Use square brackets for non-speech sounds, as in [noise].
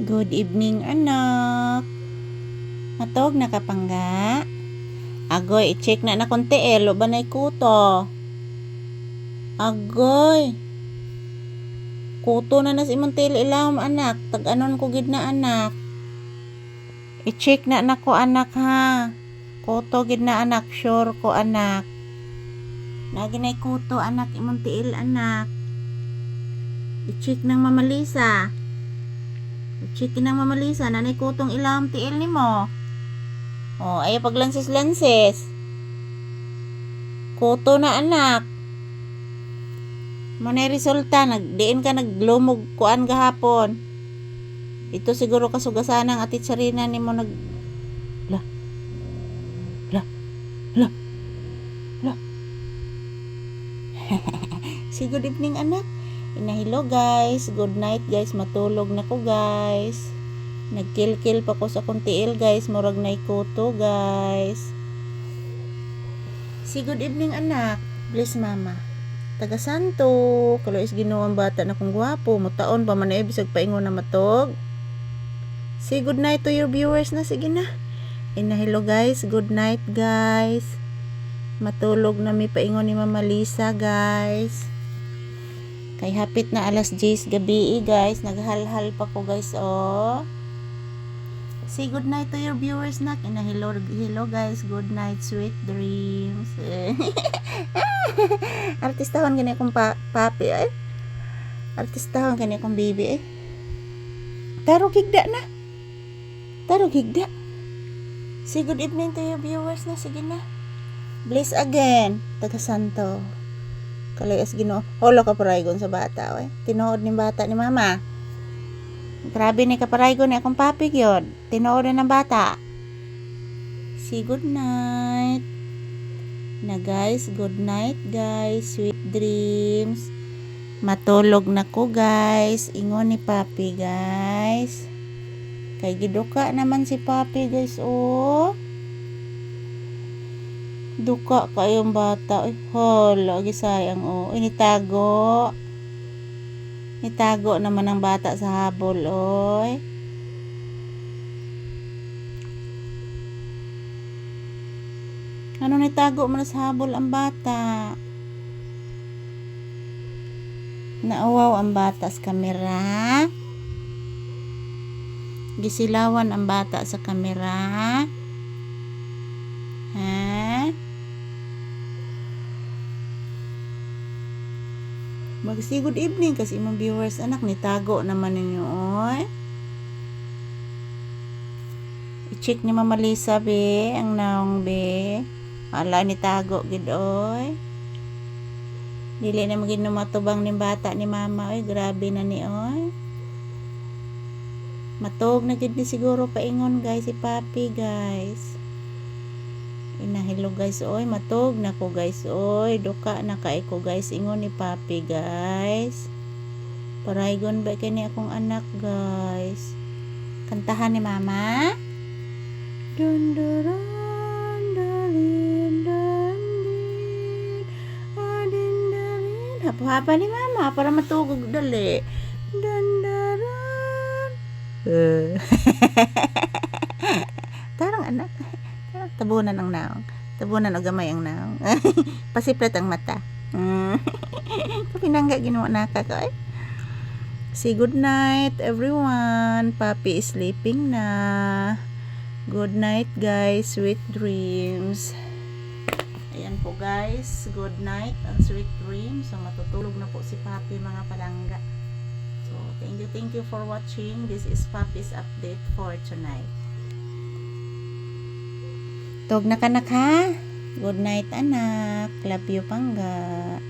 Good evening, anak. Matog na kapangga. Agoy, i-check na na konti eh. Lo ba na kuto? Agoy. Kuto na nas imong tili ilawom anak. Tag-anon ko gid na anak. I-check na na ko anak ha. Kuto gid na anak. Sure ko anak. Lagi na kuto anak imong tiil anak. I-check ng Mama Lisa. I-check ng Mama Lisa. Nanay kutong ilam tiil ni mo. Oh, ay paglansis-lansis. Kuto na anak. Mo na resulta nagdiin ka naglumog kuan gahapon. Ito siguro kasugasan ng ati Sarina ni mo nag la la la la [laughs] Si good evening anak. Inahilo guys. Good night guys. Matulog na ko guys. Nagkil-kil pa ko sa kuntiil guys. Murag na ikuto guys. Si good evening anak. Bless mama. Taga Santo. Kalau is ginawang bata na kung gwapo. Mutaon pa man eh. Bisag paingon na matog. Say good night to your viewers na. Sige na. Inahilo guys. Good night guys. Matulog na may paingon ni Mama Lisa guys. Kay hapit na alas 10 gabi eh, guys. Naghalhal pa ko guys oh. Say good night to your viewers na. Kina hello, guys. Good night, sweet dreams. [laughs] Artistahon gani akong pa papi eh. Artistahon gani akong baby eh. Taro gigda na. Taro gigda. Say good evening to your viewers na. Sige na. Bless again. Taga Santo. Kalayas gino. Holo ka paraygon sa bata. We. Tinuod ni bata ni mama. Grabe ni kaparaygon ni akong papi yun. Tinuod na ng bata. See good night. Na guys, good night guys. Sweet dreams. Matulog na ko guys. Ingon ni papi guys. Kay giduka naman si papi guys oh. Duka kayong bata. Ay, hala, gisayang oh. Initago. Itago naman ang bata sa habol, oy. Ano nitago mo na sa habol ang bata? Nauwaw ang bata sa kamera. Gisilawan ang bata sa kamera. Ha? Magsi good evening kasi imong viewers anak nitago naman ninyo oy. I-check ni Mama Lisa be ang naong be. Ala nitago gid oy. Dili na magin matubang ni bata ni mama oy grabe na ni oy. Matog na gid ni siguro paingon guys si Papi guys. Inahilo guys, oy, matog na ko guys, oy, duka na kay ko guys, ingon ni papi guys. Paraygon ba kini akong anak guys. Kantahan ni mama. Dun dalin. Hapa-hapa ni mama para matugog dali. Dun dun. [laughs] Tarang anak. Tabunan ang naong. Tabunan o gamay ang naong. [laughs] Pasiplat ang mata. Mm. [laughs] Kapinangga ginawa na ka ko eh. Say good night everyone. Papi is sleeping na. Good night guys. Sweet dreams. Ayan po guys. Good night and sweet dreams. So matutulog na po si Papi mga palangga. So thank you, thank you for watching. This is Papi's update for tonight. Tog na kanak ha. Good night anak. Love you pangga.